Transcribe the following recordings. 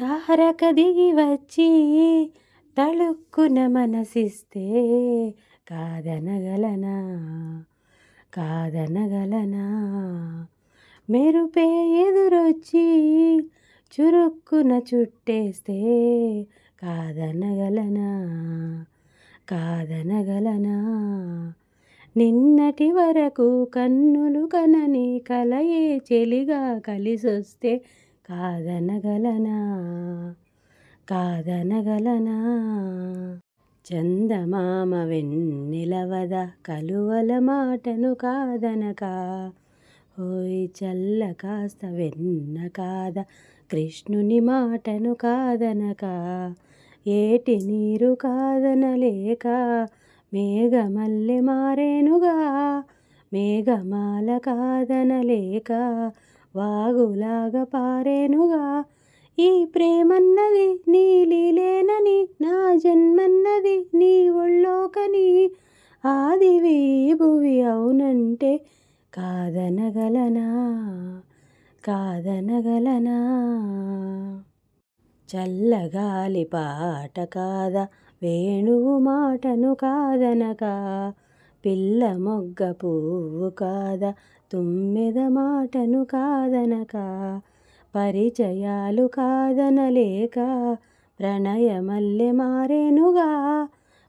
తారక దిగి వచ్చి తళుక్కున మనసిస్తే కాదనగలనా? కాదనగలనా? మెరుపే ఎదురొచ్చి చురుక్కున చుట్టేస్తే కాదనగలనా? కాదనగలనా? నిన్నటి వరకు కన్నులు కనని కలయే చెలిగా కలిసొస్తే కాదనగలనా? కాదనగలనా? చందమామ వెన్నెలవద కలువల మాటను కాదనక. ఓయ్ చల్ల కాస్త వెన్న కాద కృష్ణుని మాటను కాదనక. ఏటి నీరు కాదనలేక మేఘమల్లె మారేనుగా. మేఘమాల కాదనలేక వాగులాగా పారేనుగా. ఈ ప్రేమన్నది నీ లీలేనని నా జన్మన్నది నీ ఒళ్ళోకని. ఆదివి భువి అవునంటే కాదనగలనా? కాదనగలనా? చల్లగాలి పాట కాద? వేణువు మాటను కాదనగా పిల్ల మొగ్గ పువ్వు కాద? తుమ్మెద మాటను కాదనక. పరిచయాలు కాదనలేక. ప్రణయమల్లె మారేనుగా.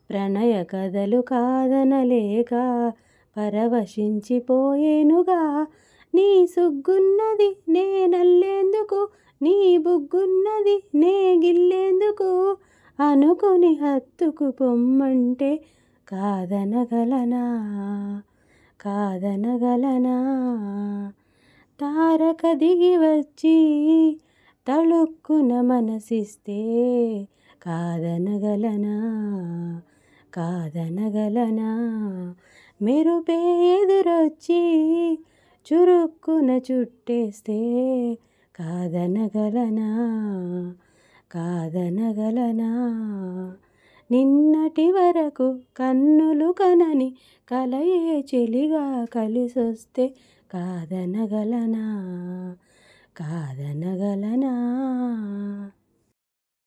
ప్రణయ కథలు కాదనలేక. పరవశించిపోయేనుగా నీ సుగ్గున్నది నే నల్లేందుకు. నీ బుగ్గున్నది నే గిల్లేందుకు. అనుకుని హత్తుకు పొమ్మంటే కాదనగలనా? కాదనగలనా? తారక దిగి వచ్చి తళుక్కున మనసిస్తే కాదనగలనా? కాదనగలనా? మెరుపే ఎదురొచ్చి చురుక్కున చుట్టేస్తే కాదనగలనా? కాదనగలనా? నిన్నటి వరకు కన్నులు కనని కలయే చెలిగా కలిసొస్తే కాదనగలనా? కాదనగలనా?